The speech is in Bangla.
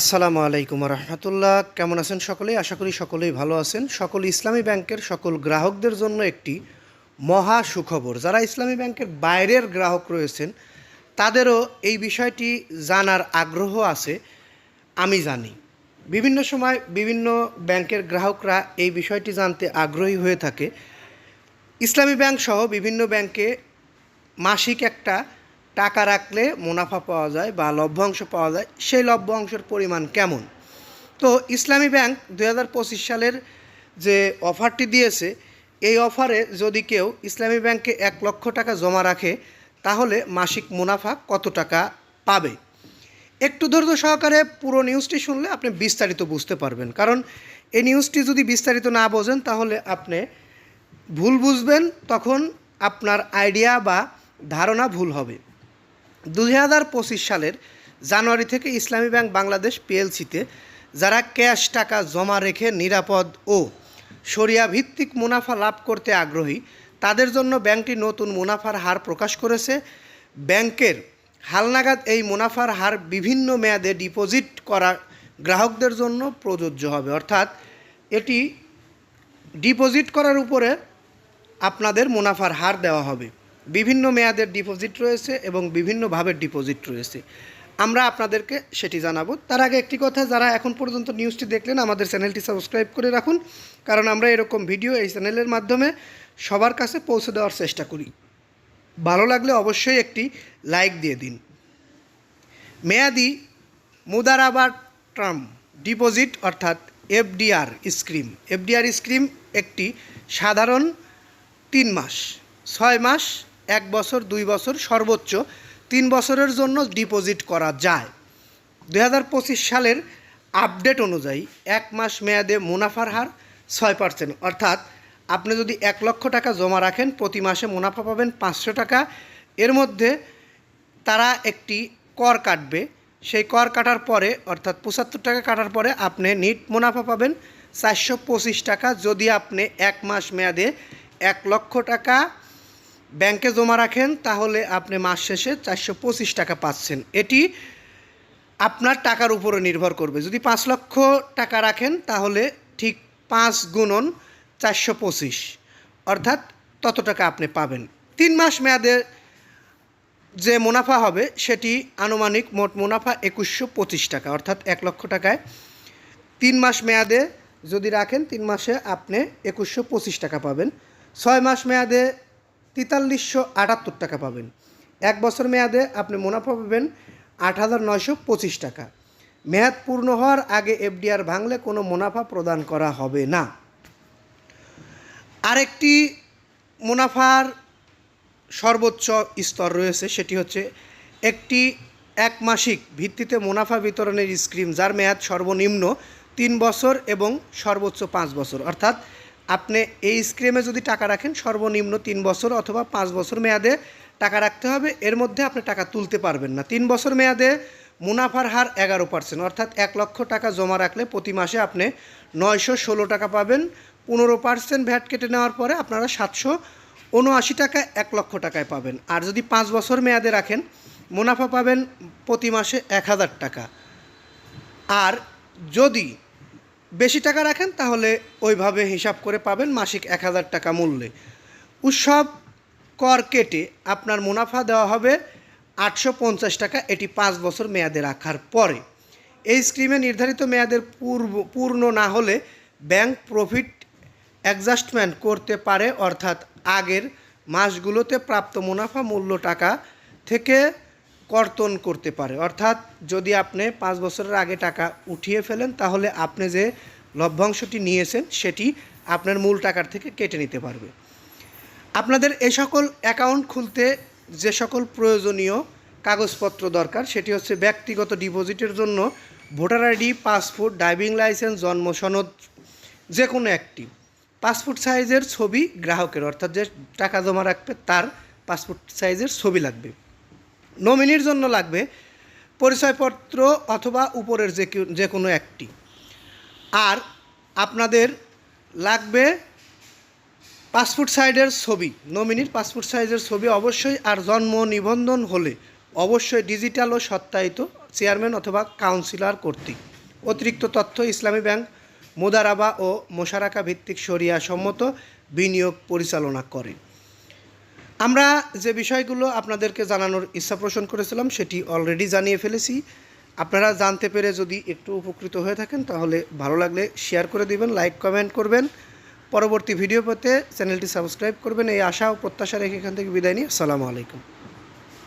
আসসালামু আলাইকুম রহমতুল্লাহ কেমন আছেন সকলেই আশা করি সকলেই ভালো আছেন। সকল ইসলামী ব্যাংকের সকল গ্রাহকদের জন্য একটি মহা সুখবর। যারা ইসলামী ব্যাংকের বাইরের গ্রাহক রয়েছেন, তাদেরও এই বিষয়টি জানার আগ্রহ আছে, আমি জানি। বিভিন্ন সময় বিভিন্ন ব্যাংকের গ্রাহকরা এই বিষয়টি জানতে আগ্রহী হয়ে থাকে। ইসলামী ব্যাংক সহ বিভিন্ন ব্যাংকে মাসিক একটা টাকা রাখলে মুনাফা পাওয়া যায় বা লভ্যাংশ পাওয়া যায়, সেই লভ্যাংশের পরিমাণ কেমন? তো ইসলামী ব্যাংক দু হাজার পঁচিশ সালের যে অফারটি দিয়েছে, এই অফারে যদি কেউ ইসলামী ব্যাংকে এক লক্ষ টাকা জমা রাখে, তাহলে মাসিক মুনাফা কত টাকা পাবে? একটু ধৈর্য সহকারে পুরো নিউজটি শুনলে আপনি বিস্তারিত বুঝতে পারবেন। কারণ এই নিউজটি যদি বিস্তারিত না বোঝেন, তাহলে আপনি ভুল বুঝবেন, তখন আপনার আইডিয়া বা ধারণা ভুল হবে। দুই হাজার পঁচিশ সালের জানুয়ারি থেকে ইসলামী ব্যাংক বাংলাদেশ পিএলসিতে যারা ক্যাশ টাকা জমা রেখে নিরাপদ ও সরিয়া ভিত্তিক মুনাফা লাভ করতে আগ্রহী, তাদের জন্য ব্যাংকটি নতুন মুনাফার হার প্রকাশ করেছে। ব্যাংকের হালনাগাদ এই মুনাফার হার বিভিন্ন মেয়াদে ডিপোজিট করা গ্রাহকদের জন্য প্রযোজ্য হবে। অর্থাৎ এটি ডিপোজিট করার উপরে আপনাদের মুনাফার হার দেওয়া হবে। বিভিন্ন মেয়াদের ডিপোজিট রয়েছে এবং বিভিন্নভাবে ডিপোজিট রয়েছে। আমরা আপনাদেরকে সেটি জানাব। তার আগে একটি কথা, যারা এখন পর্যন্ত নিউজটি দেখলেন, আমাদের চ্যানেলটি সাবস্ক্রাইব করে রাখুন, কারণ আমরা এরকম ভিডিও এই চ্যানেলের মাধ্যমে সবার কাছে পৌঁছে দেওয়ার চেষ্টা করি। ভালো লাগলে অবশ্যই একটি লাইক দিয়ে দিন। মেয়াদি মুদারাবার টার্ম ডিপোজিট অর্থাৎ এফডিআর স্কিম এফডিআর স্কিম একটি সাধারণ তিন মাস, ছয় মাস এক বছর, দুই বছর সর্বোচ্চ, তিন বছরের জন্য ডিপোজিট করা যায়। দু হাজার পঁচিশ সালের আপডেট অনুযায়ী এক মাস মেয়াদে মুনাফার হার ছয় পার্সেন্ট অর্থাৎ আপনি যদি এক লক্ষ টাকা জমা রাখেন, প্রতি মাসে মুনাফা পাবেন পাঁচশো টাকা। এর মধ্যে তারা একটি কর কাটবে। সেই কর কাটার পরে, অর্থাৎ পঁচাত্তর টাকা কাটার পরে আপনি নিট মুনাফা পাবেন চারশো পঁচিশ টাকা। যদি আপনি এক মাস মেয়াদে এক লক্ষ টাকা ব্যাংকে জমা রাখেন, তাহলে আপনি মাস শেষে চারশো পঁচিশ টাকা পাচ্ছেন। এটি আপনার টাকার উপরে নির্ভর করবে। যদি পাঁচ লক্ষ টাকা রাখেন, তাহলে ঠিক পাঁচ গুণন চারশো পঁচিশ। অর্থাৎ তত টাকা আপনি পাবেন। তিন মাস মেয়াদে যে মুনাফা হবে, সেটি আনুমানিক মোট মুনাফা একুশশো পঁচিশ টাকা। অর্থাৎ এক লক্ষ টাকায় তিন মাস মেয়াদে যদি রাখেন, তিন মাসে আপনি একুশশো পঁচিশ টাকা পাবেন। ছয় মাস মেয়াদে তেতাল্লিশশো আটাত্তর টাকা পাবেন। এক বছর মেয়াদে আপনি মুনাফা পাবেন আট হাজার নয়শো পঁচিশ টাকা। মেয়াদ পূর্ণ হওয়ার আগে এফডিআর ভাঙলে কোনো মুনাফা প্রদান করা হবে না। আরেকটি মুনাফার সর্বোচ্চ স্তর রয়েছে, সেটি হচ্ছে একটি এক মাসিক ভিত্তিতে মুনাফা বিতরণের স্কিম, যার মেয়াদ সর্বনিম্ন তিন বছর এবং সর্বোচ্চ পাঁচ বছর। অর্থাৎ আপনি এই স্কিমে যদি টাকা রাখেন, সর্বনিম্ন তিন বছর অথবা পাঁচ বছর মেয়াদে টাকা রাখতে হবে। এর মধ্যে আপনি টাকা তুলতে পারবেন না। তিন বছর মেয়াদে মুনাফার হার এগারো পার্সেন্ট অর্থাৎ এক লক্ষ টাকা জমা রাখলে প্রতি মাসে আপনি নয়শো ষোলো টাকা পাবেন। পনেরো পার্সেন্ট ভ্যাট কেটে নেওয়ার পরে আপনারা সাতশো উনআশি টাকা এক লক্ষ টাকায় পাবেন। আর যদি পাঁচ বছর মেয়াদে রাখেন, মুনাফা পাবেন প্রতি মাসে এক হাজার টাকা। আর যদি বেশি টাকা রাখেন, তাহলে ওইভাবে হিসাব করে পাবেন মাসিক এক হাজার টাকা মূল্যে। উৎসব কর কেটে আপনার মুনাফা দেওয়া হবে আটশো পঞ্চাশ টাকা, এটি পাঁচ বছর মেয়াদে রাখার পরে। এই স্কিমে নির্ধারিত মেয়াদের পূর্ব, পূর্ণ না হলে ব্যাংক প্রফিট অ্যাডজাস্টমেন্ট করতে পারে, অর্থাৎ আগের মাসগুলোতে প্রাপ্ত মুনাফা মূল্য টাকা থেকে কর্তন করতে পারে। অর্থাৎ যদি আপনি পাঁচ বছরের আগে টাকা উঠিয়ে ফেলেন, তাহলে আপনি যে লভ্যাংশটি নিয়েছেন, সেটি আপনার মূল টাকার থেকে কেটে নিতে পারবে। আপনাদের এ সকল অ্যাকাউন্ট খুলতে যে সকল প্রয়োজনীয় কাগজপত্র দরকার, সেটি হচ্ছে ব্যক্তিগত ডিপোজিটের জন্য voter ID, passport, driving licence, জন্ম সনদ যে কোনো একটি। পাসপোর্ট সাইজের ছবি গ্রাহকের, অর্থাৎ যে টাকা জমা রাখবে তার পাসপোর্ট সাইজের ছবি লাগবে। নমিনির জন্য লাগবে পরিচয়পত্র অথবা উপরের যে যে কোনো একটি। আর আপনাদের লাগবে পাসপোর্ট সাইজের ছবি, নমিনির পাসপোর্ট সাইজের ছবি অবশ্যই আর জন্ম নিবন্ধন হলে অবশ্যই ডিজিটাল ও সত্যায়িত চেয়ারম্যান অথবা কাউন্সিলর কর্তৃক। অতিরিক্ত তথ্য ইসলামী ব্যাংক, মোদারাবা ও মোশারাকা ভিত্তিক শরিয়া সম্মত বিনিয়োগ পরিচালনা করে। আমরা যে বিষয়গুলো আপনাদেরকে জানানোর ইচ্ছা পোষণ করেছিলাম সেটি অলরেডি জানিয়ে ফেলেছি। আপনারা জানতে পেরে যদি একটু উপকৃত হয়ে থাকেন, তাহলে ভালো লাগলে শেয়ার করে দিবেন লাইক কমেন্ট করবেন। পরবর্তী ভিডিও পেতে চ্যানেলটি সাবস্ক্রাইব করবেন। এই আশা ও প্রত্যাশা রেখে এখান থেকে বিদায় নিই। আসসালামু আলাইকুম।